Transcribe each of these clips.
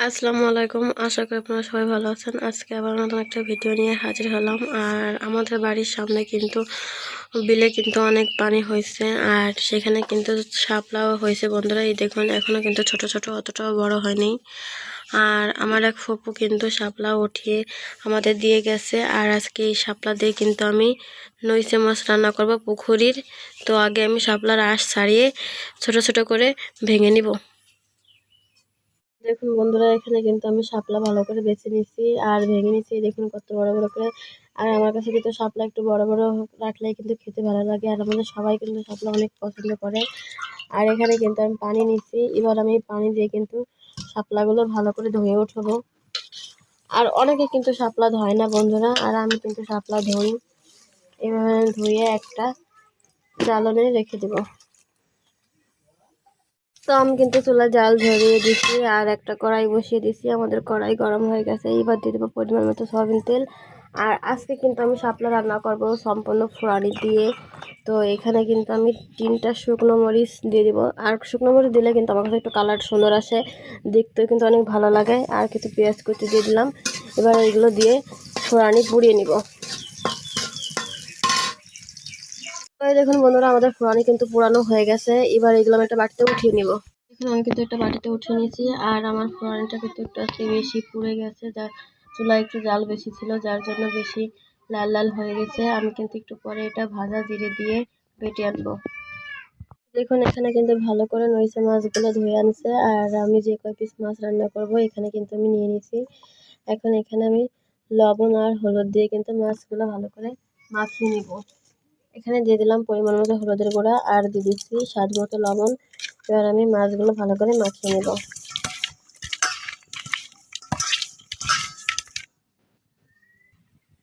আসসালামু আলাইকুম। আশা করি আপনারা সবাই ভালো আছেন। আজকে আবার নতুন একটা ভিডিও নিয়ে হাজির হলাম। আর আমাদের বাড়ির সামনে কিন্তু বিলে কিন্তু অনেক পানি হয়েছে। আর সেখানে কিন্তু শাপলাও হয়েছে। বন্ধুরা, এই দেখুন এখনও কিন্তু ছোট ছোট অতটাও বড় হয়নি। আর আমার এক ফুপু কিন্তু শাপলা উঠিয়ে আমাদের দিয়ে গেছে। আর আজকে এই শাপলা দিয়ে কিন্তু আমি নইসে মাছ রান্না করব পুকুরির। তো আগে আমি শাপলার আঁশ ছাড়িয়ে ছোট ছোট করে ভেঙে নিব। দেখুন বন্ধুরা, এখানে কিন্তু আমি শাপলা ভালো করে বেছে নিচ্ছি আর ভেঙে নিচ্ছি দেখুন কত বড় বড় করে। আর আমার কাছে কিন্তু শাপলা একটু বড় বড় রাখলে কিন্তু খেতে ভালো লাগে। আর আমাদের সবাই কিন্তু শাপলা অনেক পছন্দ করে। আর এখানে কিন্তু আমি পানি নিচ্ছি এবার আমি পানি দিয়ে কিন্তু শাপলাগুলো ভালো করে ধুয়ে উঠবো। আর অনেকে কিন্তু শাপলা ধয় না বন্ধুরা, আর আমি কিন্তু শাপলা ধুই। এভাবে ধুয়ে একটা জ্বালনে রেখে দেবো। তো আমি কিন্তু চুলায় জাল ধরিয়ে দিছি আর একটা কড়াই বসিয়ে দিছি। আমাদের কড়াই গরম হয়ে গেছে। এইবার দিয়ে দেবো পরিমাণ মতো সয়াবিন তেল। আর আজকে কিন্তু আমি শাপলা রান্না করব সম্পূর্ণ ফোড়ানি দিয়ে। তো এখানে কিন্তু আমি তিনটা শুকনো মরিচ দিয়ে দিব। আর শুকনো মরিচ দিলে কিন্তু আমার কাছে একটু কালার সুন্দর আসে। দেখতেও কিন্তু অনেক ভালো লাগে। আর কিছু পেঁয়াজ কুচি দিয়ে দিলাম। এবার এগুলো দিয়ে ফোড়ানি পুড়িয়ে নিব। এই দেখুন বন্ধুরা আমাদের ফোড়ানি কিন্তু পুরানো হয়ে গেছে। এবার এগুলো আমি একটা বাটিতে উঠিয়ে নিব। এখন আমি কিন্তু একটা বাটিতে উঠিয়ে নিয়েছি আর আমার ফোড়ানিটা কিন্তু একটু আজকে বেশি পুড়ে গেছে যার চুলায় একটু জাল বেশি ছিল যার জন্য বেশি লাল লাল হয়ে গেছে। আমি কিন্তু একটু পরে এটা ভাজা জিরে দিয়ে বেটে আনব। দেখুন এখানে কিন্তু ভালো করে নইসে মাছগুলো ধুয়ে আনছে আর আমি যে কয় পিস মাছ রান্না করব এখানে কিন্তু আমি নিয়ে নিয়েছি। এখন এখানে আমি লবণ আর হলুদ দিয়ে কিন্তু মাছগুলো ভালো করে মাখিয়ে নিব। এখানে দিয়ে দিলাম পরিমাণ মতো হলুদের গুঁড়া আর দিয়ে দিচ্ছি স্বাদ মতো লবণ। এবার আমি মাছগুলো ভালো করে মাখিয়ে নেব।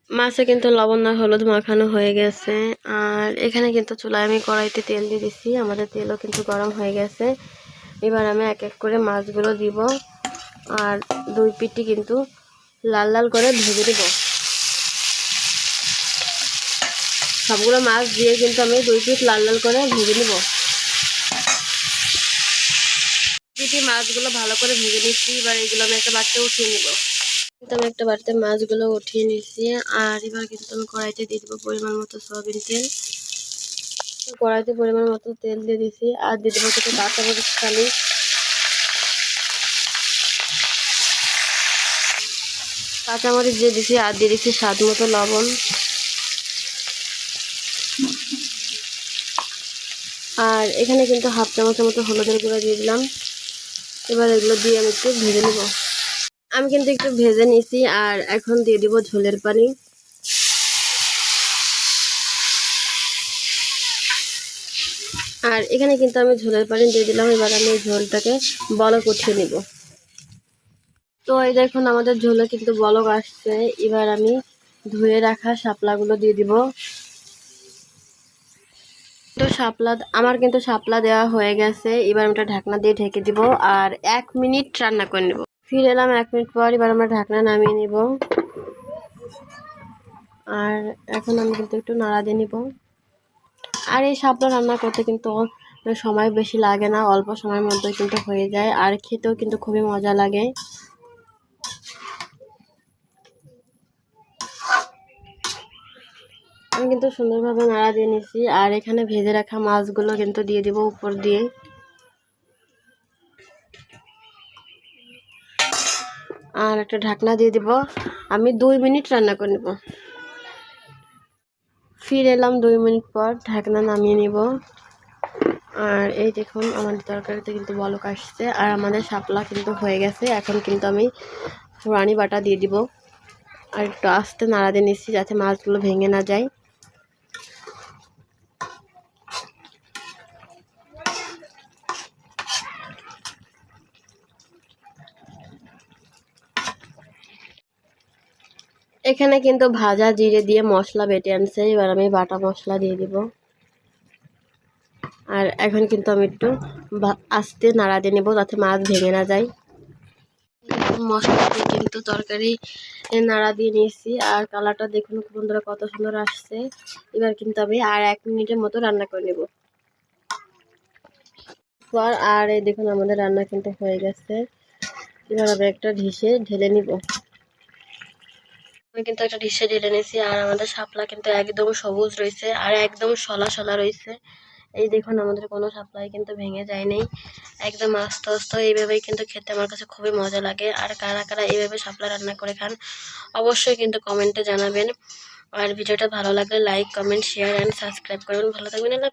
মাছে কিন্তু লবণ আর হলুদ মাখানো হয়ে গেছে। আর এখানে কিন্তু চুলায় আমি কড়াইতে তেল দিয়ে দিচ্ছি আমাদের তেলও কিন্তু গরম হয়ে গেছে। এবার আমি এক এক করে মাছগুলো দিব আর দুই পিঠটি কিন্তু লাল লাল করে ভেজে দেবো সবগুলো মাছ দিয়ে কিন্তু আমি দুই পিস লাল লাল করে ভেজে নেব। দুটি মাছগুলো ভালো করে ভেজে নিচ্ছি, এবার এগুলো আমি একটা বাড়িতে উঠিয়ে নেব। কিন্তু আমি একটা বাড়িতে মাছগুলো উঠিয়ে নিচ্ছি, আর এবার কিন্তু আমি কড়াইতে দিয়ে দেবো পরিমাণ মতো সয়াবিন তেল। কড়াইতে পরিমাণ মতো তেল দিয়ে দিচ্ছি আর দিয়ে দেবো কিছু কাঁচামরিচ খালি। কাঁচামরিচ দিয়ে দিচ্ছি আর দিয়ে দিচ্ছি স্বাদ মতো লবণ। আর এখানে কিন্তু হাফ চামচের মতো হলুদের গুঁড়া দিয়ে দিলাম। এবার এগুলো দিয়ে আমি একটু ভেজে নেব। আমি কিন্তু একটু ভেজে নিছি আর এখন দিয়ে দিব ঝোলের পানি। আর এখানে কিন্তু আমি ঝোলের পানি দিয়ে দিলাম। এবার আমি ঝোলটাকে বলক উঠিয়ে নিব। তো এই দেখুন, আমাদের ঝোলে কিন্তু বলক আসছে। এবার আমি ধুয়ে রাখা শাপলাগুলো দিয়ে দিব। তো শাপলা, আমার কিন্তু শাপলা দেওয়া হয়ে গেছে। এবার আমি ঢাকনা দিয়ে ঢেকে দিব আর এক মিনিট রান্না করে নেব। ফিরে এলাম এক মিনিট পর, এবার আমরা ঢাকনা নামিয়ে নিব। আর এখন আমি কিন্তু একটু নাড়া দিয়ে নিব। আর এই শাপলা রান্না করতে কিন্তু সময় বেশি লাগে না, অল্প সময়ের মধ্যে কিন্তু হয়ে যায়। আর খেতেও কিন্তু খুবই মজা লাগে। আমি কিন্তু সুন্দরভাবে নাড়া দিয়ে নিচ্ছি। আর এখানে ভেজে রাখা মাছগুলো কিন্তু দিয়ে দিব উপর দিয়ে। আর একটা ঢাকনা দিয়ে দিব। আমি দুই মিনিট রান্না করে নেব। ফিরে এলাম দুই মিনিট পর ঢাকনা নামিয়ে নিব। আর এই দেখুন আমাদের তরকারিতে কিন্তু বলক আসছে। আর আমাদের শাপলা কিন্তু হয়ে গেছে। এখন কিন্তু আমি রানি বাটা দিয়ে দিব। আর একটু আস্তে নাড়া দিয়ে নিচ্ছি যাতে মাছগুলো ভেঙে না যায়। এখানে কিন্তু ভাজা জিরে দিয়ে মশলা বেটে আনছে। এবার আমি বাটা মশলা দিয়ে দিব। আর এখন কিন্তু আমি একটু আস্তে নাড়া দিয়ে নেব যাতে মাছ ভেঙে না যায়। মশলা দিয়ে কিন্তু তরকারি নাড়া দিয়ে নিয়েছি। আর কালারটা দেখুন বন্ধুরা কত সুন্দর আসছে। এবার কিন্তু আমি আর এক মিনিটের মতো রান্না করে নেব। পর আর এই দেখুন আমাদের রান্না কিন্তু হয়ে গেছে। এবার আমরা একটা ঢিসে ঢেলে নিব। আমি কিন্তু একটা ডিশে ঢেলে নিয়েছি, আর আমাদের শাপলা কিন্তু একদম সবুজ রয়েছে আর একদম সলা সলা রয়েছে। এই দেখুন, আমাদের কোনো সাপ্লাই কিন্তু ভেঙে যায়নি। একদম আস্তে আস্তে, এইভাবেই কিন্তু খেতে আমার কাছে খুবই মজা লাগে। আর কারা কারা এইভাবে শাপলা রান্না করে খান, অবশ্যই কিন্তু কমেন্টে জানাবেন। আর ভিডিওটা ভালো লাগলে like, comment share and subscribe করবেন। ভালো থাকবেন, আল্লাহ